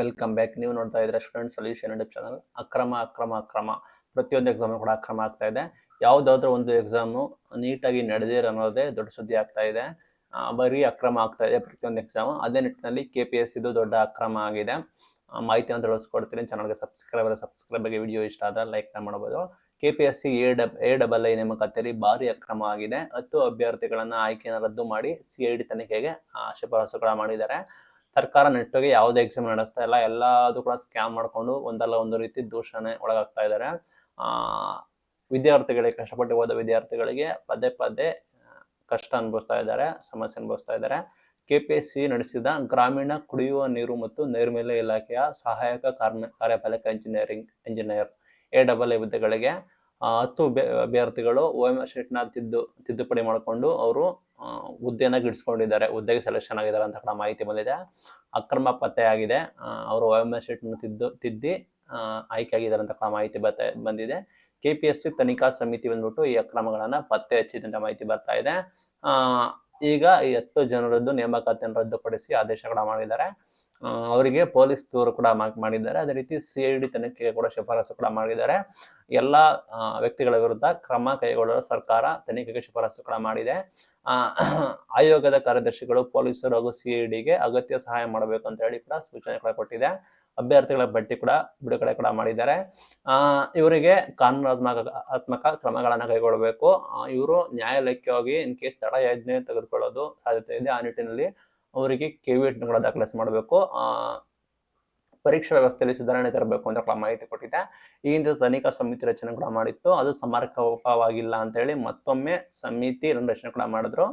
Welcome back ನೀವು ನೋಡ್ತಾ ಇದ್ರೆ ಸ್ಟೂಡೆಂಟ್ ಸೊಲ್ಯೂಷನ್ ಯೂಟ್ಯೂಬ್ ಚಾನಲ್ ಅಕ್ರಮ ಅಕ್ರಮ ಅಕ್ರಮ. ಪ್ರತಿಯೊಂದು ಎಕ್ಸಾಮ್ ಕೂಡ ಅಕ್ರಮ ಆಗ್ತಾ ಇದೆ. ಯಾವುದಾದ್ರೂ ಒಂದು ಎಕ್ಸಾಮು ನೀಟಾಗಿ ನಡೆದಿರ ಅನ್ನೋದೇ ದೊಡ್ಡ ಸುದ್ದಿ ಆಗ್ತಾ ಇದೆ. ಬರೀ ಅಕ್ರಮ ಆಗ್ತಾ ಇದೆ ಪ್ರತಿಯೊಂದು ಎಕ್ಸಾಮ್ ಅದೇ ನಿಟ್ಟಿನಲ್ಲಿ ಕೆ ಪಿ ಎಸ್ ಇದು ದೊಡ್ಡ ಅಕ್ರಮ ಆಗಿದೆ. ಮಾಹಿತಿಯನ್ನು ತಿಳಿಸ್ಕೊಡ್ತೀನಿ. ಚಾನಲ್ಗೆ ಸಬ್ಸ್ಕ್ರೈಬ್ ಸಬ್ಸ್ಕ್ರೈಬ್ ಆಗಿ ವಿಡಿಯೋ ಇಷ್ಟ ಆದ್ರೆ ಲೈಕ್ ಮಾಡ್ಬೋದು. K P S C A double A double I ನೇಮಕಾತಿಯಲ್ಲಿ ಭಾರಿ ಅಕ್ರಮ ಆಗಿದೆ. ಹತ್ತು ಅಭ್ಯರ್ಥಿಗಳನ್ನು ಆಯ್ಕೆಯನ್ನು ರದ್ದು ಮಾಡಿ ಸಿ ಐ ಡಿ ತನಿಖೆಗೆ ಶಿಫಾರಸುಗಳ ಮಾಡಿದ್ದಾರೆ. ಸರ್ಕಾರ ನೆಟ್ಟಿಗೆ ಯಾವುದೇ ಎಕ್ಸಾಮ್ ನಡೆಸ್ತಾ ಇಲ್ಲ, ಎಲ್ಲದೂ ಕೂಡ ಸ್ಕ್ಯಾಮ್ ಮಾಡಿಕೊಂಡು ಒಂದಲ್ಲ ಒಂದು ರೀತಿ ದೂಷಣೆ ಒಳಗಾಗ್ತಾ ಇದ್ದಾರೆ ವಿದ್ಯಾರ್ಥಿಗಳಿಗೆ, ಕಷ್ಟಪಟ್ಟು ಹೋದ ವಿದ್ಯಾರ್ಥಿಗಳಿಗೆ ಪದೇ ಪದೇ ಕಷ್ಟ ಅನುಭವಿಸ್ತಾ ಇದ್ದಾರೆ ಸಮಸ್ಯೆ ಅನುಭವಿಸ್ತಾ ಇದ್ದಾರೆ ಕೆ ಪಿ ಎಸ್ ಸಿ ನಡೆಸಿದ ಗ್ರಾಮೀಣ ಕುಡಿಯುವ ನೀರು ಮತ್ತು ನೈರ್ಮಲ್ಯ ಇಲಾಖೆಯ ಸಹಾಯಕ ಕಾರ್ಮ, ಕಾರ್ಯಪಾಲಕ engineering engineer A double A ಹುದ್ದೆಗಳಿಗೆ ಹತ್ತು ಅಭ್ಯ- ಅಭ್ಯರ್ಥಿಗಳು ಒ ಶೀಟ್ನ ತಿದ್ದು, ತಿದ್ದುಪಡಿ ಮಾಡಿಕೊಂಡು ಅವರು ಹುದ್ದೆನ ಗಿಡಿಸ್ಕೊಂಡಿದ್ದಾರೆ. ಹುದ್ದೆಗೆ ಸೆಲೆಕ್ಷನ್ ಆಗಿದ್ದಾರೆ ಅಂತ ಕೂಡ ಮಾಹಿತಿ ಬಂದಿದೆ. ಅಕ್ರಮ ಪತ್ತೆಯಾಗಿದೆ ಅವರು ಒ ಎಂ ಎಸ್ ಶೀಟ್ನ ತಿದ್ದು, ತಿದ್ದಿ ಆಯ್ಕೆ ಆಗಿದ್ದಾರೆ ಅಂತ ಕೂಡ ಮಾಹಿತಿ ಬರ್ತಾ ಬಂದಿದೆ. ಕೆ ಪಿ ಎಸ್ ಸಿ ತನಿಖಾ ಸಮಿತಿ ಬಂದ್ಬಿಟ್ಟು ಈ ಅಕ್ರಮಗಳನ್ನ ಪತ್ತೆ ಹಚ್ಚಿದಂತ ಮಾಹಿತಿ ಬರ್ತಾ ಇದೆ. ಈಗ ಈ ಹತ್ತು ಜನರದ್ದು ನೇಮಕಾತಿಯನ್ನು ರದ್ದುಪಡಿಸಿ ಆದೇಶಗಳ ಮಾಡಿದ್ದಾರೆ. ಅವರಿಗೆ ಪೊಲೀಸ್ ದೂರು ಕೂಡ ಮಾಡಿದ್ದಾರೆ. ಅದೇ ರೀತಿ ಸಿ ಐ ಡಿ ತನಿಖೆಗೆ ಕೂಡ ಶಿಫಾರಸು ಕೂಡ ಮಾಡಿದ್ದಾರೆ. ಎಲ್ಲ ವ್ಯಕ್ತಿಗಳ ವಿರುದ್ಧ ಕ್ರಮ ಕೈಗೊಳ್ಳಲು ಸರ್ಕಾರ ತನಿಖೆಗೆ ಶಿಫಾರಸು ಕೂಡ ಮಾಡಿದೆ. ಆಯೋಗದ ಕಾರ್ಯದರ್ಶಿಗಳು ಪೊಲೀಸರು ಹಾಗೂ ಸಿ ಐ ಡಿಗೆ ಅಗತ್ಯ ಸಹಾಯ ಮಾಡಬೇಕು ಅಂತ ಹೇಳಿ ಕೂಡ ಸೂಚನೆ ಕೂಡ ಕೊಟ್ಟಿದೆ. ಅಭ್ಯರ್ಥಿಗಳ ಪಟ್ಟಿ ಕೂಡ ಬಿಡುಗಡೆ ಕೂಡ ಮಾಡಿದ್ದಾರೆ. ಆ, ಇವರಿಗೆ ಕಾನೂನಾತ್ಮಕ ಕ್ರಮಗಳನ್ನು ಕೈಗೊಳ್ಳಬೇಕು. ಇವರು ನ್ಯಾಯಾಲಯಕ್ಕೆ ಹೋಗಿ ಇನ್ ಕೇಸ್ ತಡ ಯಜ್ಞೆ ತೆಗೆದುಕೊಳ್ಳೋದು ಸಾಧ್ಯತೆ ಇದೆ. ಆ ನಿಟ್ಟಿನಲ್ಲಿ ಅವರಿಗೆ ಕೆವಿಟ್ ಕೂಡ ದಾಖಲಿಸಿ ಮಾಡಬೇಕು. ಪರೀಕ್ಷಾ ವ್ಯವಸ್ಥೆಯಲ್ಲಿ ಸುಧಾರಣೆ ತರಬೇಕು ಅಂತ ಕೂಡ ಮಾಹಿತಿ ಕೊಟ್ಟಿದೆ ಈ ಹಿಂದೆ ತನಿಖಾ ಸಮಿತಿ ರಚನೆ ಕೂಡ ಮಾಡಿತ್ತು. ಅದು ಸಮರ್ಪಕವಾಗಿಲ್ಲ ಅಂತ ಹೇಳಿ ಮತ್ತೊಮ್ಮೆ ಸಮಿತಿ ರಚನೆ ಕೂಡ ಮಾಡಿದ್ರು.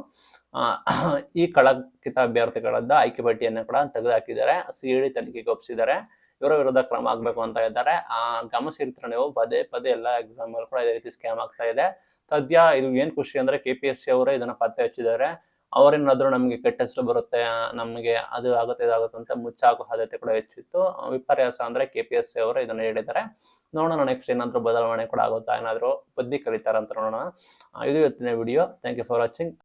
ಈ ಕಳಂಕಿತ ಅಭ್ಯರ್ಥಿಗಳದ್ದ ಆಯ್ಕೆ ಪಟ್ಟಿಯನ್ನು ಕೂಡ ತೆಗೆದುಹಾಕಿದ್ದಾರೆ. ಸಿಇಡಿ ತನಿಖೆಗೆ ಒಪ್ಪಿಸಿದ್ದಾರೆ. ಇವರ ವಿರುದ್ಧ ಕ್ರಮ ಆಗಬೇಕು ಅಂತ ಇದ್ದಾರೆ. ಆ, ಗಮ ನೀವು ಪದೇ ಪದೇ ಎಲ್ಲ ಎಕ್ಸಾಮ್ ಕೂಡ ಇದೇ ರೀತಿ ಸ್ಕ್ಯಾಮ್ ಆಗ್ತಾ ಇದೆ. ಸದ್ಯ ಇದು ಏನ್ ಖುಷಿ ಅಂದ್ರೆ ಕೆ ಪಿ ಎಸ್ ಸಿ ಅವರೇ ಇದನ್ನ ಪತ್ತೆ ಹಚ್ಚಿದ್ದಾರೆ. ಅವರೇನಾದ್ರೂ ನಮಗೆ ಕೆಟ್ಟ ಹೆಸರು ಬರುತ್ತೆ, ನಮಗೆ ಅದು ಆಗುತ್ತೆ ಇದಾಗುತ್ತೆ ಅಂತ ಮುಚ್ಚಾಕೋ ಸಾಧ್ಯತೆ ಕೂಡ ಹೆಚ್ಚಿತ್ತು. ವಿಪರ್ಯಾಸ ಅಂದ್ರೆ ಕೆ ಪಿ ಎಸ್ ಸಿ ಅವರು ಇದನ್ನ ಹೇಳಿದ್ದಾರೆ. ನೋಡೋಣ ನೆಕ್ಸ್ಟ್ ಏನಾದ್ರೂ ಬದಲಾವಣೆ ಕೂಡ ಆಗುತ್ತಾ, ಏನಾದರೂ ಬುದ್ಧಿ ಕಲಿತಾರ ಅಂತ ನೋಡೋಣ ಇದು ಇವತ್ತಿನ video thank you for watching